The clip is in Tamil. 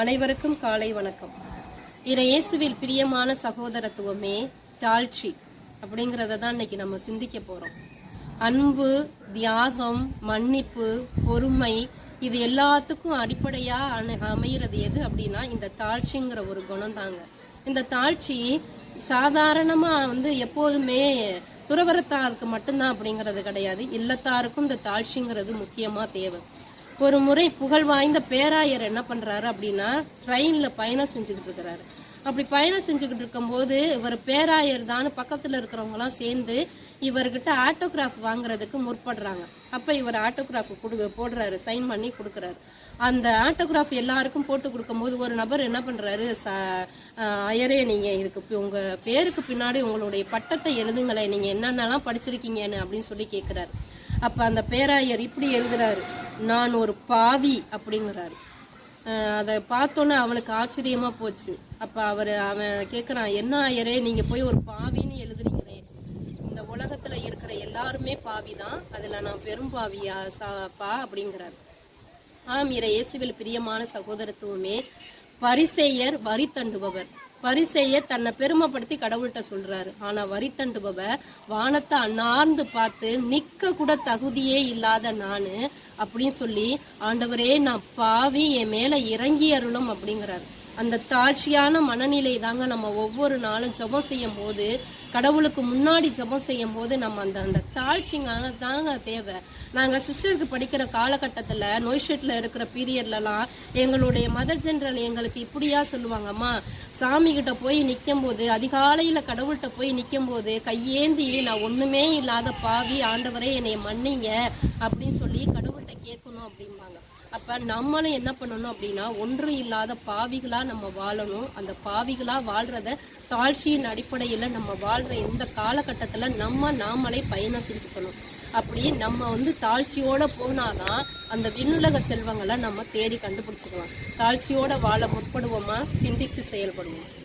அனைவருக்கும் காலை வணக்கம். இறை இயேசுவில் பிரியமான சகோதரத்துவமே தாழ்ச்சி அப்படிங்கிறத தான் இன்னைக்கு நம்ம சிந்திக்க போறோம். அன்பு தியாகம் மன்னிப்பு பொறுமை இது எல்லாத்துக்கும் அடிப்படையா அமைகிறது எது அப்படின்னா இந்த தாழ்ச்சிங்கிற ஒரு குணம் தாங்க இந்த தாழ்ச்சி சாதாரணமா வந்து எப்போதுமே துறவரத்தாருக்கு மட்டும்தான் அப்படிங்கிறது கிடையாது. இல்லத்தாருக்கும் இந்த தாழ்ச்சிங்கிறது முக்கியமா தேவை. ஒரு முறை புகழ் வாய்ந்த பேராயர் என்ன பண்ணுறாரு அப்படின்னா ட்ரெயினில் பயணம் செஞ்சுக்கிட்டு இருக்கிறாரு. அப்படி பயணம் செஞ்சுக்கிட்டு இருக்கும்போது இவர் பேராயர் தான் பக்கத்தில் இருக்கிறவங்களாம் சேர்ந்து இவர்கிட்ட ஆட்டோகிராஃப் வாங்குறதுக்கு முற்படுறாங்க. அப்போ இவர் ஆட்டோகிராஃப் கொடு போடுறாரு சைன் பண்ணி கொடுக்குறாரு. அந்த ஆட்டோகிராஃப் எல்லாருக்கும் போட்டு கொடுக்கும்போது ஒரு நபர் என்ன பண்ணுறாரு ச அயரே ஐயரே இதுக்கு உங்கள் பேருக்கு பின்னாடி உங்களுடைய பட்டத்தை எழுதுங்களேன். நீங்கள் என்னென்னலாம் படிச்சிருக்கீங்கன்னு அப்படின்னு சொல்லி கேட்குறாரு அப்போ அந்த பேராயர் இப்படி எழுதுறாரு. நான் ஒரு பாவி அப்படிங்கிறாரு. அதை பார்த்தோன்னே அவனுக்கு ஆச்சரியமாக போச்சு. அப்போ அவர் அவன் கேட்குறான் என்ன ஆயரே நீங்கள் போய் ஒரு பாவின்னு எழுதுறீங்களே. இந்த உலகத்தில் இருக்கிற எல்லாருமே பாவி தான் அதில் நான் பெரும் பாவியா சா- பா ஆம் இறை இயேசுவில் பிரியமான சகோதரத்துவமே பரிசெயர் வரி தண்டுபவர். பரிசேயர் தன்னை பெருமைப்படுத்தி கடவுள்கிட்ட சொல்றாரு. ஆனா வரி தண்டுபவ வானத்தை அண்ணார்ந்து பார்த்து நிக்க கூட தகுதியே இல்லாத நானு அப்படின்னு சொல்லி ஆண்டவரே நான் பாவி என் மேல இறங்கி அருளும் அப்படிங்கிறாரு. அந்த தாழ்ச்சியான மனநிலை தாங்க நம்ம ஒவ்வொரு நாளும் ஜபம் செய்யும் போது கடவுளுக்கு முன்னாடி ஜபம் செய்யும் போது நம்ம அந்த அந்த தாழ்ச்சிங்க தாங்க தேவை. நாங்கள் சிஸ்டருக்கு படிக்கிற காலகட்டத்தில் நோய்ஷெட்டில் இருக்கிற பீரியட்லலாம் எங்களுடைய மதர் ஜென்ரல் எங்களுக்கு இப்படியா சொல்லுவாங்கம்மா சாமிகிட்ட போய் நிற்கும் போது அதிகாலையில் கடவுள்கிட்ட போய் நிற்கும் போது கையேந்தி நான் ஒன்றுமே இல்லாத பாவி ஆண்டவரே என்னை மன்னிங்க அப்படின்னு சொல்லி கடவுள்கிட்ட கேட்கணும் அப்படிம்பாங்க. அப்போ நம்மளும் என்ன பண்ணணும் அப்படின்னா ஒன்றும் இல்லாத பாவிகளாக நம்ம வாழணும். அந்த பாவிகளாக வாழ்கிறத தாழ்ச்சியின் அடிப்படையில் நம்ம வாழ் வாழ்கிற இந்த காலகட்டத்தில் நம்ம நாமளே பயணம் செஞ்சுக்கணும். அப்படி நம்ம வந்து தாழ்ச்சியோடு போனாதான் அந்த விண்ணுலக செல்வங்களை நம்ம தேடி கண்டுபிடிச்சிக்கலாம். தாழ்ச்சியோடு வாழ முற்படுவோமா? சிந்தித்து செயல்படுவோம்.